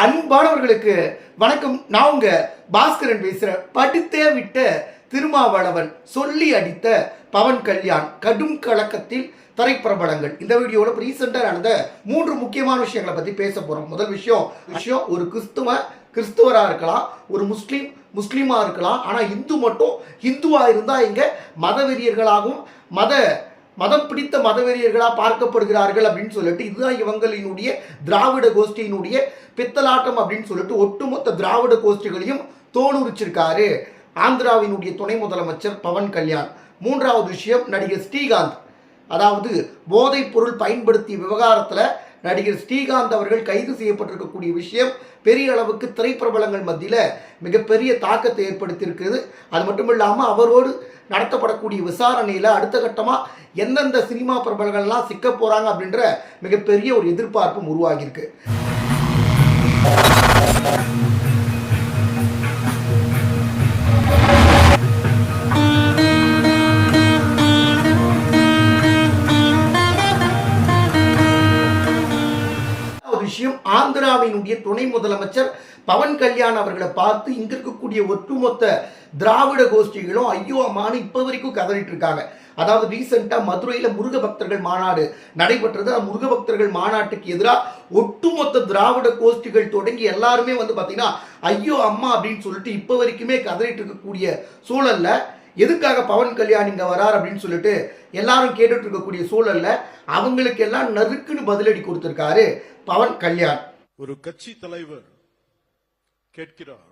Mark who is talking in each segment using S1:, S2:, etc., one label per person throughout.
S1: அன்பானவர்களுக்கு வணக்கம். நான் உங்க பாஸ்கரன் பேசுறேன் படித்தே விட்ட திருமாவளவன் சொல்லி அடித்த பவன் கல்யாண் கடும் கலக்கத்தில் திரைப்பிரபலங்கள். இந்த வீடியோல ரீசெண்டாக நடந்த மூன்று முக்கியமான விஷயங்களை பத்தி பேச போறோம். முதல் விஷயம் விஷயம் ஒரு கிறிஸ்துவ கிறிஸ்துவரா இருக்கலாம் ஒரு முஸ்லீம் முஸ்லீமா இருக்கலாம். ஆனா இந்து மட்டும் இந்துவா இருந்தா இங்க மதவெறியர்களாகவும் மத மதம் பிடித்த மதவெறியர்களாக பார்க்கப்படுகிறார்கள் அப்படின்னு சொல்லிட்டு இதுதான் இவங்களினுடைய திராவிட கோஷ்டியினுடைய பித்தலாட்டம் அப்படின்னு சொல்லிட்டு ஒட்டுமொத்த திராவிட கோஷ்டிகளையும் தோலுரிச்சிருக்காரு. ஆந்திராவினுடைய துணை முதலமைச்சர் பவன் கல்யாண். மூன்றாவது விஷயம் நடிகர் ஸ்ரீகாந்த். அதாவது போதைப் பொருள் பயன்படுத்திய விவகாரத்தில் நடிகர் ஸ்ரீகாந்த் அவர்கள் கைது செய்யப்பட்டிருக்கக்கூடிய விஷயம் பெரிய அளவுக்கு திரைப்பிரபலங்கள் மத்தியில் மிகப்பெரிய தாக்கத்தை ஏற்படுத்தியிருக்கிறது. அது மட்டும் இல்லாமல் அவரோடு நடத்தப்படக்கூடிய விசாரணையில் அடுத்த கட்டமாக எந்தெந்த சினிமா பிரபலங்கள்லாம் சிக்க போகிறாங்க அப்படின்ற மிகப்பெரிய ஒரு எதிர்பார்ப்பும் உருவாகியிருக்கு. ஒரு விஷயம் ஆந்திராவினுடைய துணை முதலமைச்சர் பவன் கல்யாண் அவர்களை பார்த்து இங்க இருக்கக்கூடிய ஒட்டுமொத்த திராவிட கோஷ்டிகளும் ஐயோ அம்மானு இப்போ வரைக்கும் கதறிட்டு இருக்காங்க அதாவது ரீசெண்டாக மதுரையில் முருக பக்தர்கள் மாநாடு நடைபெற்றது. அந்த முருக பக்தர்கள் மாநாட்டுக்கு எதிராக ஒட்டுமொத்த திராவிட கோஷ்டிகள் தொடங்கி எல்லாருமே வந்து பார்த்தீங்கன்னா ஐயோ அம்மா அப்படின்னு சொல்லிட்டு இப்போ வரைக்குமே கதறிட்டு இருக்கக்கூடிய சூழல்ல எதுக்காக பவன் கல்யாண் இங்கே வரார் அப்படின்னு சொல்லிட்டு எல்லாரும் கேட்டுட்டு இருக்கக்கூடிய சூழல்ல அவங்களுக்கு எல்லாம் நறுக்குன்னு பதிலடி கொடுத்திருக்காரு பவன் கல்யாண்.
S2: ஒரு கட்சி தலைவர் கேட்கிறார்.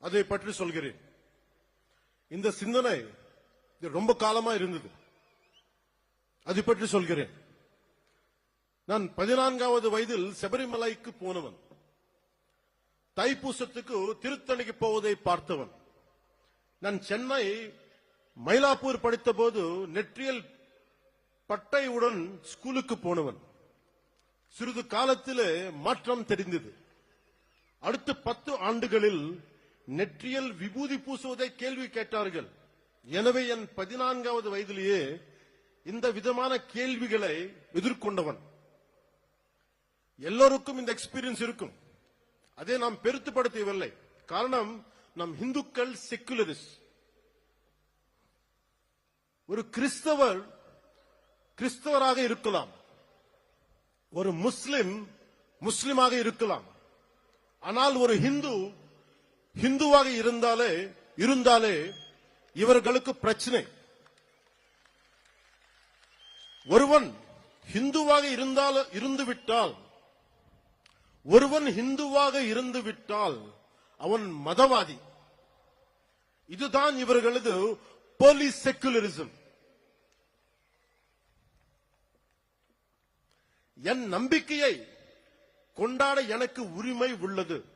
S2: அதை பற்றி சொல்கிறேன். இந்த சிந்தனை ரொம்ப காலமா இருந்தது. அதை பற்றி சொல்கிறேன். நான் பதினான்காவது வயதில் சபரிமலைக்கு போனவன். தைப்பூசத்துக்கு திருத்தணிக்கு போவதை பார்த்தவன். நான் சென்னை மயிலாப்பூர் படித்த போது நெற்றியல் பட்டையுடன் ஸ்கூலுக்கு போனவன். சிறிது காலத்திலே மாற்றம் தெரிந்தது. அடுத்த பத்து ஆண்டுகளில் நெற்றியல் விபூதி பூசுவதை கேள்வி கேட்டார்கள். எனவே என் பதினான்காவது வயதிலேயே இந்த விதமான கேள்விகளை எதிர்கொண்டவன். எல்லோருக்கும் இந்த எக்ஸ்பீரியன்ஸ் இருக்கும். அதை நாம் பெருத்துப்படுத்தவில்லை. காரணம் நம் இந்துக்கள் செக்குலரிஸ்ட் ஒரு கிறிஸ்தவர் கிறிஸ்தவராக இருக்கலாம். ஒரு முஸ்லிம் முஸ்லிமாக இருக்கலாம். ஆனால் ஒரு ஹிந்து ஹிந்துவாக இருந்தாலே இருந்தாலே இவர்களுக்கு பிரச்சனை. ஒருவன் ஹிந்துவாக இருந்தால் இருந்து விட்டால் ஒருவன் ஹிந்துவாக இருந்து விட்டால் அவன் மதவாதி. இதுதான் இவர்களது போலீஸ் செக்குலரிசம் என் நம்பிக்கையை கொண்டாட எனக்கு உரிமை உள்ளது.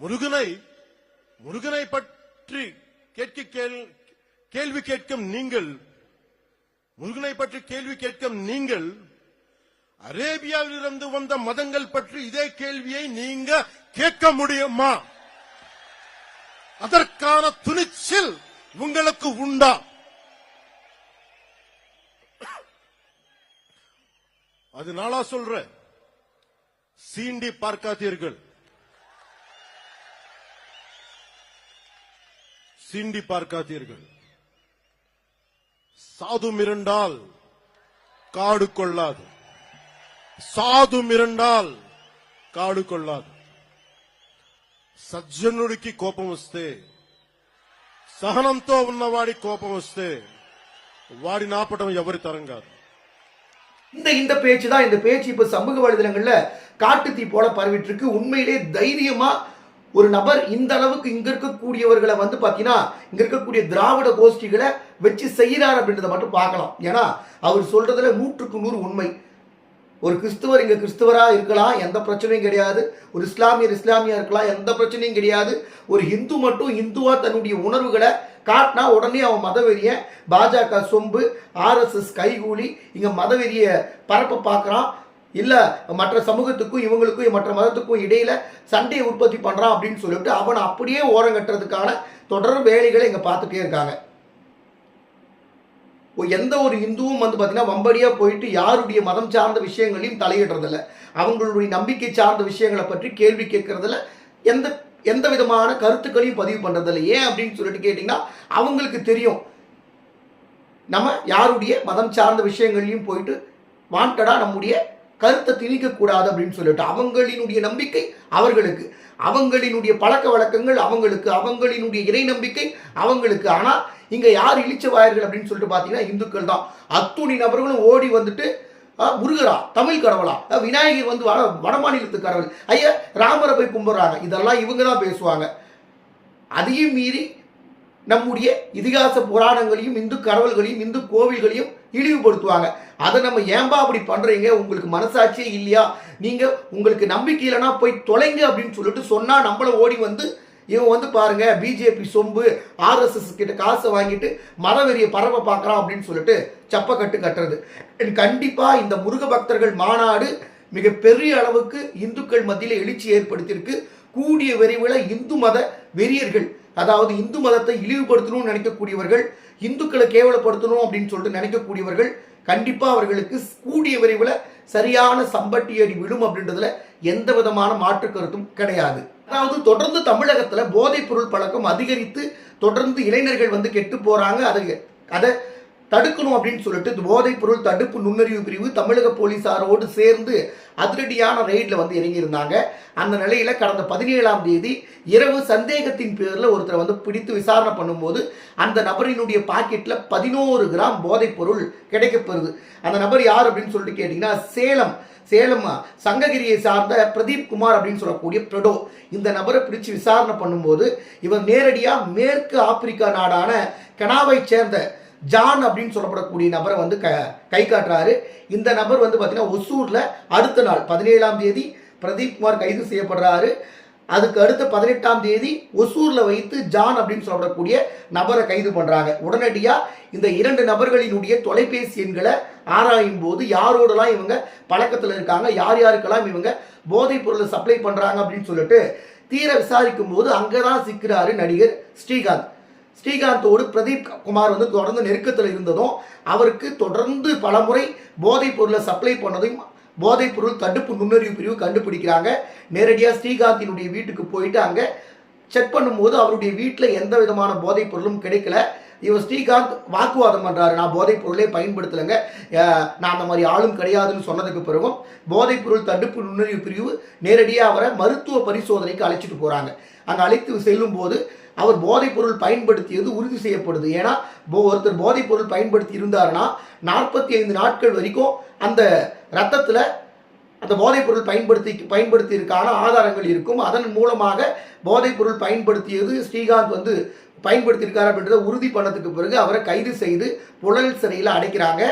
S2: முருகனை முருகனை பற்றி கேட்க கேள்- கேள்வி கேட்கும் நீங்கள் முருகனை பற்றி கேள்வி கேட்கும் நீங்கள் அரேபியாவிலிருந்து வந்த மதங்கள் பற்றி இதே கேள்வியை நீங்க கேட்க முடியுமா? அதற்கான துணிச்சல் உங்களுக்கு உண்டா? அது நாளா சொல்ற சீண்டி பார்க்காதீர்கள். சீண்டி பார்க்காதீர்கள் சாது மிரண்டால் காடு கொள்ளாது சாது மிரண்டால் కాడు కొల్లాదు సజ్జనుడికి కోపం వస్తే సహనంతో ఉన్నవాడి కోపం వస్తే వాడి నాపటం ఎవరి తరం కాదు
S1: இந்த இந்த பேச்சு தான் இந்த பேச்சு இப்ப சமூக வலைதளங்கள்ல காட்டு தீ போல பரவிட்டு இருக்கு உண்மையிலே தைரியமா ஒரு நபர் இந்த அளவுக்கு இங்க இருக்கக்கூடியவர்களை வந்து பாத்தீங்கன்னா இங்க இருக்கக்கூடிய திராவிட கோஷ்டிகளை வச்சு செய்கிறார் அப்படின்றத மட்டும் பார்க்கலாம். ஏன்னா அவர் சொல்றதுல நூற்றுக்கு நூறு உண்மை. ஒரு கிறிஸ்துவர் இங்க கிறிஸ்துவரா இருக்கலாம் எந்த பிரச்சனையும் கிடையாது. ஒரு இஸ்லாமியர் இஸ்லாமியா இருக்கலாம் எந்த பிரச்சனையும் கிடையாது. ஒரு இந்து மட்டும் இந்துவா தன்னுடைய உணர்வுகளை காட்டினா உடனே அவன் மதவெறிய பாஜக சொம்பு ஆர்எஸ்எஸ் கைகூலி இங்க மதவெறிய பரப்ப பார்க்கறான். இல்லை மற்ற சமூகத்துக்கும் இவங்களுக்கும் மற்ற மதத்துக்கும் இடையில சண்டையை உற்பத்தி பண்ணுறான் அப்படின்னு சொல்லிட்டு அவனை அப்படியே ஓரம் கட்டுறதுக்கான தொடர் வேலைகளை இங்கே பார்த்துட்டே இருக்காங்க. எந்த ஒரு இந்துவும் வந்து பார்த்தீங்கன்னா வம்படியாக போயிட்டு யாருடைய மதம் சார்ந்த விஷயங்களையும் தலையிடுறதில்ல. அவங்களுடைய நம்பிக்கை சார்ந்த விஷயங்களை பற்றி கேள்வி கேட்கறதுல எந்த எந்த விதமான கருத்துக்களையும் பதிவு பண்ணுறதில்ல ஏன் அப்படின்னு சொல்லிட்டு கேட்டிங்கன்னா அவங்களுக்கு தெரியும். நம்ம யாருடைய மதம் சார்ந்த விஷயங்களையும் போயிட்டு வாண்டடாக நம்முடைய கருத்தை திணிக்கக்கூடாது அப்படின்னு சொல்லிட்டு அவங்களினுடைய நம்பிக்கை அவர்களுக்கு. அவங்களினுடைய பழக்க வழக்கங்கள் அவங்களுக்கு. அவங்களினுடைய இறை நம்பிக்கை அவங்களுக்கு. ஆனால் இங்கே யார் இழிச்சவாயர்கள் அப்படின்னு சொல்லிட்டு பார்த்தீங்கன்னா இந்துக்கள் தான். அத்துணி நபர்களும் ஓடி வந்துட்டு முருகரா தமிழ் கடவுளா விநாயகர் வந்து வட வடமாநிலத்து கடவுள். ஐயா ராமரை போய் கும்பிட்றாங்க. இதெல்லாம் இவங்க தான் பேசுவாங்க. அதையும் மீறி நம்முடைய இதிகாச புராணங்களையும் இந்து கடவுள்களையும் இந்து கோவில்களையும் இழிவுபடுத்துவாங்க. அதை நம்ம ஏன்பா அப்படி பண்ணுறீங்க உங்களுக்கு மனசாட்சியே இல்லையா? நீங்கள் உங்களுக்கு நம்பிக்கை இல்லைன்னா போய் தொலைங்க அப்படின்னு சொல்லிட்டு சொன்னால் நம்மளை ஓடி வந்து இவன் வந்து பாருங்க பிஜேபி சொம்பு ஆர்எஸ்எஸ் கிட்ட காசை வாங்கிட்டு மதவெறியை பரவ பார்க்குறான் அப்படின்னு சொல்லிட்டு சப்பக்கட்டு கட்டுறது. கண்டிப்பாக இந்த முருக பக்தர்கள் மாநாடு மிக பெரிய அளவுக்கு இந்துக்கள் மத்தியில் எழுச்சி ஏற்படுத்தியிருக்கு. கூடிய விரைவில் இந்து மத வெறியர்கள் அதாவது இந்து மதத்தை இழிவுபடுத்தணும்னு நினைக்கக்கூடியவர்கள் இந்துக்களை கேவலப்படுத்தணும் அப்படின்னு சொல்லிட்டு நினைக்கக்கூடியவர்கள் கண்டிப்பாக அவர்களுக்கு கூடிய விரைவில் சரியான சம்பட்டி அடி விடும் அப்படின்றதுல எந்த விதமான மாற்று கருத்தும் கிடையாது. அதாவது தொடர்ந்து தமிழகத்தில் போதைப் பொருள் பழக்கம் அதிகரித்து தொடர்ந்து இளைஞர்கள் வந்து கெட்டு போகிறாங்க அதை அதை தடுக்கணும் அப்படின்னு சொல்லிட்டு போதைப் பொருள் தடுப்பு நுண்ணறிவு பிரிவு தமிழக போலீசாரோடு சேர்ந்து அதிரடியான ரைடில் வந்து இறங்கியிருந்தாங்க. அந்த நிலையில் கடந்த பதினேழாம் தேதி இரவு சந்தேகத்தின் பேரில் ஒருத்தரை வந்து பிடித்து விசாரணை பண்ணும்போது அந்த நபரினுடைய பாக்கெட்டில் பதினோரு கிராம் போதைப் பொருள் கிடைக்கப்பெறுது. அந்த நபர் யார் அப்படின்னு சொல்லிட்டு கேட்டிங்கன்னா சேலம் சேலம் சங்ககிரியை சார்ந்த பிரதீப் குமார் அப்படின்னு சொல்லக்கூடிய பிரடோ. இந்த நபரை பிடிச்சு விசாரணை பண்ணும்போது இவர் நேரடியாக மேற்கு ஆப்பிரிக்கா நாடான கனாவை சேர்ந்த ஜான் அப்படின்னு சொல்லப்படக்கூடிய நபரை வந்து க கை காட்டுறாரு. இந்த நபர் வந்து பார்த்தீங்கன்னா ஒசூரில் அடுத்த நாள் பதினேழாம் தேதி பிரதீப் குமார் கைது செய்யப்படுறாரு. அதுக்கு அடுத்த பதினெட்டாம் தேதி ஒசூரில் வைத்து ஜான் அப்படின்னு சொல்லப்படக்கூடிய நபரை கைது பண்ணுறாங்க உடனடியாக இந்த இரண்டு நபர்களினுடைய தொலைபேசி எண்களை ஆராயும் போது யாரோடலாம் இவங்க பழக்கத்தில் இருக்காங்க யார் யாருக்கெல்லாம் இவங்க போதைப் பொருளை சப்ளை பண்ணுறாங்க அப்படின்னு சொல்லிட்டு தீர விசாரிக்கும் போது அங்கே தான் சிக்கிறாரு நடிகர் ஸ்ரீகாந்த். ஸ்ரீகாந்தோடு பிரதீப் குமார் வந்து தொடர்ந்து நெருக்கத்தில் இருந்ததும் அவருக்கு தொடர்ந்து பலமுறை போதைப் பொருளை சப்ளை பண்ணதையும் போதைப் பொருள் தடுப்பு நுண்ணறிவு பிரிவு கண்டுபிடிக்கிறாங்க. நேரடியாக ஸ்ரீகாந்தினுடைய வீட்டுக்கு போயிட்டு அங்கே செக் பண்ணும்போது அவருடைய வீட்டில் எந்த விதமான போதைப் பொருளும் கிடைக்கல. இவர் ஸ்ரீகாந்த் வாக்குவாதம் பண்ணுறாரு நான் போதைப் பொருளே பயன்படுத்தலைங்க. நான் அந்த மாதிரி ஆளும் கிடையாதுன்னு சொன்னதுக்கு பிறகும் போதைப் பொருள் தடுப்பு நுண்ணறிவு பிரிவு நேரடியாக அவரை மருத்துவ பரிசோதனைக்கு அழைச்சிட்டு போகிறாங்க அங்கே அழைத்து செல்லும்போது அவர் போதைப்பொருள் பயன்படுத்தியது உறுதி செய்யப்படுது. ஏன்னா ஒருத்தர் போதைப்பொருள் பயன்படுத்தி இருந்தாருன்னா நாற்பத்தி ஐந்து நாட்கள் வரைக்கும் அந்த ரத்தத்தில் அந்த போதைப்பொருள் பயன்படுத்தி பயன்படுத்தியிருக்கான ஆதாரங்கள் இருக்கும். அதன் மூலமாக போதைப்பொருள் பயன்படுத்தியது ஸ்ரீகாந்த் வந்து பயன்படுத்தியிருக்கார் அப்படின்றத உறுதி பண்ணதுக்கு பிறகு அவரை கைது செய்து புழல் சிறையில் அடைக்கிறாங்க.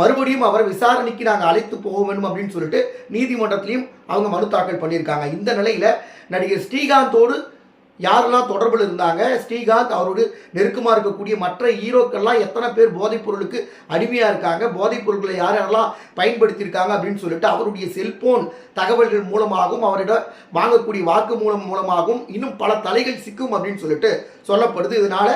S1: மறுபடியும் அவரை விசாரணைக்கு நாங்கள் அழைத்து போக வேண்டும் அப்படின்னு சொல்லிட்டு நீதிமன்றத்திலையும் அவங்க மனு தாக்கல் பண்ணியிருக்காங்க. இந்த நிலையில் நடிகர் ஸ்ரீகாந்தோடு யாரெல்லாம் தொடர்பில் இருந்தாங்க ஸ்ரீகாந்த் அவரோடு நெருக்கமாக இருக்கக்கூடிய மற்ற ஹீரோக்கள்லாம் எத்தனை பேர் போதைப் பொருளுக்கு அடிமையாக இருக்காங்க போதைப் பொருட்களை யார் யாரெல்லாம் பயன்படுத்தியிருக்காங்க அப்படின்னு சொல்லிட்டு அவருடைய செல்போன் தகவல்கள் மூலமாகவும் அவரிடம் வாங்கக்கூடிய வாக்கு மூலம் மூலமாகவும் இன்னும் பல தலைகள் சிக்கும் அப்படின்னு சொல்லிட்டு சொல்லப்படுது. இதனால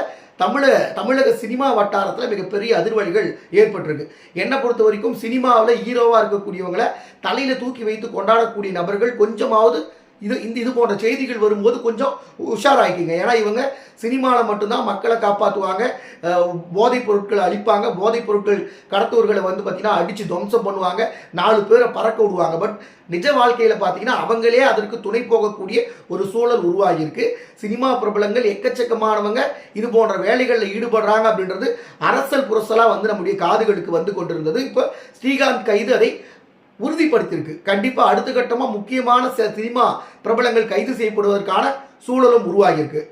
S1: தமிழ தமிழக சினிமா வட்டாரத்தில் மிகப்பெரிய அதிர்வலிகள் ஏற்பட்டிருக்கு. என்னை பொறுத்த வரைக்கும் சினிமாவில் ஹீரோவாக இருக்கக்கூடியவங்களை தலையில் தூக்கி வைத்து கொண்டாடக்கூடிய நபர்கள் கொஞ்சமாவது இது இந்த இது போன்ற செய்திகள் வரும்போது கொஞ்சம் உஷாராகிக்கிங்க ஏன்னா இவங்க சினிமாவில் மட்டும்தான் மக்களை காப்பாற்றுவாங்க போதைப் பொருட்களை அழிப்பாங்க. போதைப் பொருட்கள் கடத்தவர்களை வந்து பார்த்திங்கன்னா அடித்து துவம்சம் பண்ணுவாங்க. நாலு பேரை பறக்க விடுவாங்க. பட் நிஜ வாழ்க்கையில் பார்த்தீங்கன்னா அவங்களே அதற்கு துணை போகக்கூடிய ஒரு சூழல் உருவாகியிருக்கு. சினிமா பிரபலங்கள் எக்கச்சக்கமானவங்க இது போன்ற வேலைகளில் ஈடுபடுறாங்க அப்படின்றது அரசல் புரசலாக வந்து நம்முடைய காதுகளுக்கு வந்து கொண்டிருந்தது. இப்போ ஸ்ரீகாந்த் கைது அதை உறுதிப்படுத்தியிருக்கு. கண்டிப்பாக அடுத்த கட்டமாக முக்கியமான சினிமா பிரபலங்கள் கைது செய்யப்படுவதற்கான சூழலும் உருவாகியிருக்கு.